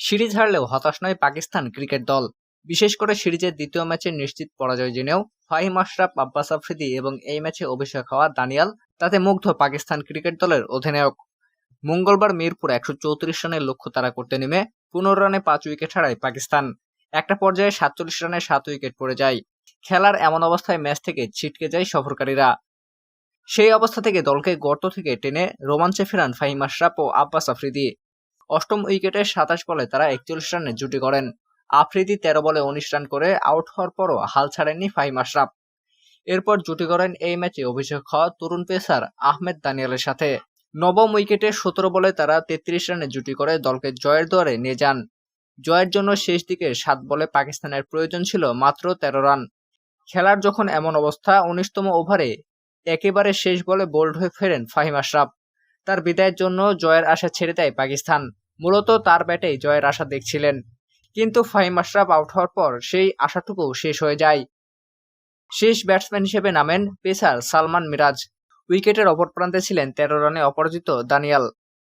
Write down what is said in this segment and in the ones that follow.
Series হারলেও হতাশ নয় Pakistan cricket দল। বিশেষ করে সিরিজের দ্বিতীয় ম্যাচে নিশ্চিত পরাজয় জেনেও ফাহিম আশরাফ, আব্বাস আফ্রিদি এবং এই ম্যাচে অভিষেক হওয়া দানিয়াল তাতে মুগ্ধ পাকিস্তান ক্রিকেট দলের অধিনায়ক। মঙ্গলবার মিরপুর একশো চৌত্রিশ রানের লক্ষ্য তারা করতে নেমে পনেরো রানে পাঁচ উইকেট হারায় পাকিস্তান। একটা পর্যায়ে সাতচল্লিশ রানে সাত উইকেট পড়ে যায়। খেলার এমন অবস্থায় ম্যাচ থেকে ছিটকে যায় সফরকারীরা। সেই অবস্থা থেকে দলকে গর্ত থেকে টেনে রোমাঞ্চে ফেরান ফাহিম আশরাফ ও আব্বাস আফ্রিদি। অষ্টম উইকেটে সাতাশ বলে তারা একচল্লিশ রানে জুটি করেন আফ্রিদি তেরো বলে উনিশ রান করে আউট হওয়ার পরও হাল ছাড়েননি ফাহিম আশরাফ। এরপর জুটি করেন এই ম্যাচে অভিষেক হওয়া তরুণ পেসার আহমেদ দানিয়ালের সাথে। নবম উইকেটে সতেরো বলে তারা তেত্রিশ রানে জুটি করে দলকে জয়ের দুয়ারে নিয়ে যান। জয়ের জন্য শেষ দিকে সাত বলে পাকিস্তানের প্রয়োজন ছিল মাত্র তেরো রান। খেলার যখন এমন অবস্থা, উনিশতম ওভারে একেবারে শেষ বলে বোল্ড হয়ে ফেরেন ফাহিম আশরাফ। তার বিদায়ের জন্য জয়ের আশা ছেড়ে দেয় পাকিস্তান। মূলত তার ব্যাটেই জয়ের আশা দেখছিলেন। কিন্তু ফাহিম আশরাফ আউট হওয়ার পর সেই আশাটুকু শেষ হয়ে যায়। শেষ ব্যাটসম্যান হিসেবে নামেন পেসার সালমান মিরাজ। উইকেটের অপর প্রান্তে ছিলেন তেরো রানে অপরাজিত দানিয়াল।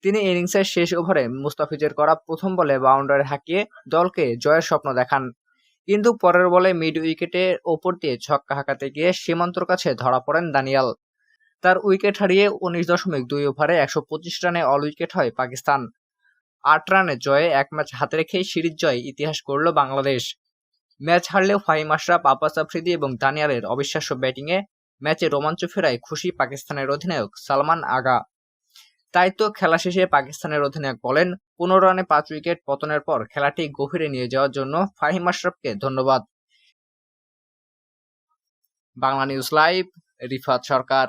তিনি ইনিংসের শেষ ওভারে মুস্তাফিজের করা প্রথম বলে বাউন্ডারি হাঁকিয়ে দলকে জয়ের স্বপ্ন দেখান। কিন্তু পরের বলে মিড উইকেটের ওপর দিয়ে ছক্কা হাঁকাতে গিয়ে সীমান্তর কাছে ধরা পড়েন দানিয়াল। তার উইকেট হারিয়ে উনিশ দশমিক দুই ওভারে একশো পঁচিশ রানে অল উইকেট হয় পাকিস্তান। আট রানে জয়ে এক ম্যাচ হাতে রেখেই সিরিজ জয় ইতিহাস করল বাংলাদেশ। ম্যাচ হারলেও ফাহিম আশরাফ, আব্বাস আফ্রিদি এবং দানিয়ালের অবিশ্বাস্য ব্যাটিংয়ে ম্যাচে রোমাঞ্চ ফেরায় খুশি পাকিস্তানের অধিনায়ক সালমান আগা। তাই তো খেলা শেষে পাকিস্তানের অধিনায়ক বলেন, পনেরো রানে পাঁচ উইকেট পতনের পর খেলাটি গভীরে নিয়ে যাওয়ার জন্য ফাহিম আশরাফকে ধন্যবাদ। Bangla news live, Rifat Sarkar.